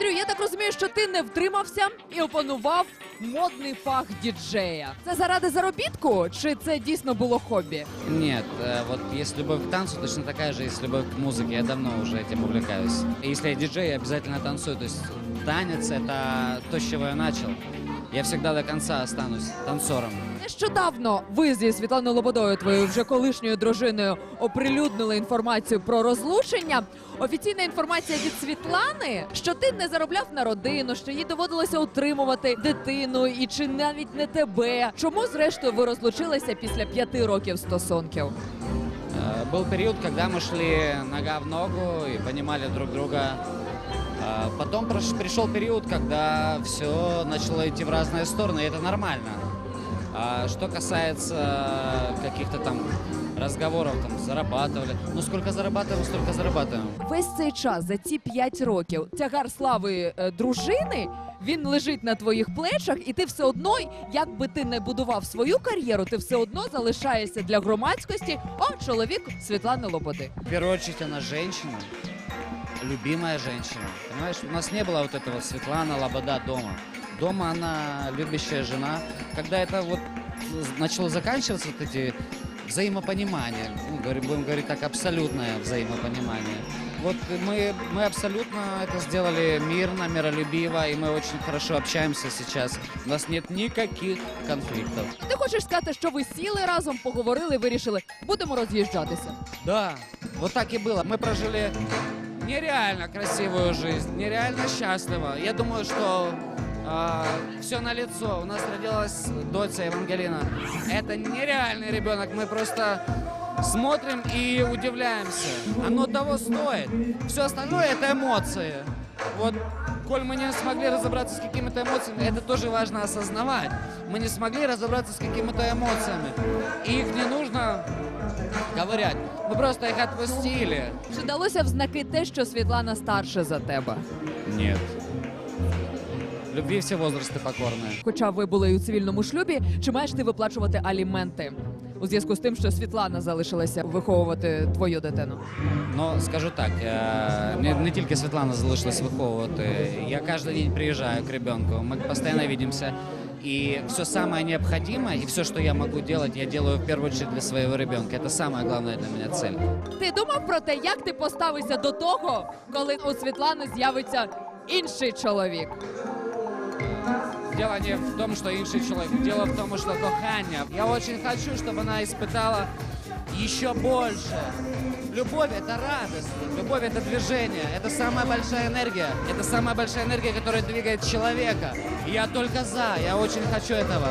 Андрю, я так розумію, що ти не втримався і опанував модний фах діджея. Це заради заробітку, чи це дійсно було хобі? Нет, э, вот есть любовь к танцу, точно такая же есть любовь к музыке. Я давно уже этим увлекаюсь. И Если я диджей, я обязательно танцую. То есть танец — это то, с чего я начал. Я всегда до конца останусь танцором. Нещодавно ви зі Світланою Лободою, твоєю вже колишньою дружиною, оприлюднили інформацію про розлучення. Офіційна інформація від Світлани, що ти не заробляв на родину, що їй доводилося утримувати дитину, і чи навіть не тебе. Чому зрештою ви розлучилися після п'яти років стосунків? Э, Был период, когда мы шли нога в ногу и понимали друг друга. А Потом прош- пришел период, когда все начало идти в разные стороны, и это нормально. А что касается каких-то там разговоров, там, зарабатывали. Ну, сколько зарабатываем, столько зарабатываем. Весь цей час за ці п'ять років тягар слави е, дружини. Він лежить на твоїх плечах, і ти все одно, як би ти не будував свою кар'єру, ти все одно залишаєшся для громадськості. О, чоловік Світлани Лободи. В первую очередь она женщина, любимая женщина. Понимаешь, у нас не было вот этого Светлана Лобода дома. Дома она любящая жена. Когда это вот начало заканчиваться, вот эти взаимопонимания, ну, говорю- будем говорить так, абсолютное взаимопонимание. Вот мы, мы абсолютно это сделали мирно, миролюбиво, и мы очень хорошо общаемся сейчас. У нас нет никаких конфликтов. Ти хочеш сказати, що ви сіли разом, поговорили, вирішили, будемо роз'їжджатися. Да, вот так и было. Мы прожили нереально красивую жизнь, нереально счастливо. Я думаю, что все на лицо. У нас родилась дочь Евангелина. Это нереальный ребенок. Мы просто смотрим и удивляемся. Оно того стоит. Все остальное это эмоции. Вот, коль мы не смогли разобраться с какими-то эмоциями, это тоже важно осознавать. Мы не смогли разобраться с какими-то эмоциями. Их не ковырять. Мы просто их отпустили. Чи далося в знаки те, що Світлана старше за тебе? Нет. Любви все возрасты покорные. Хоча ви були і у цивільному шлюбі, чи маєш ти виплачувати аліменти у зв'язку з тим, що Світлана залишилася виховувати твою дитину? Но скажу так, е, не, не тільки Світлана залишилась виховувати. Я кожен день приїжджаю к ребенку. Ми постійно видимся. И все самое необходимое, и все, что я могу делать, я делаю в первую очередь для своего ребенка. Это самая главная для меня цель. Ти думав про те, як ти поставишся до того, коли у Світлани з'явиться інший чоловік? Дело не в том, что інший человек, дело в том, что кохання. Я очень хочу, чтобы она испытала еще больше. Любовь — это радость, любовь — это движение, это самая большая энергия, это самая большая энергия, которая двигает человека. Я только за, я очень хочу этого.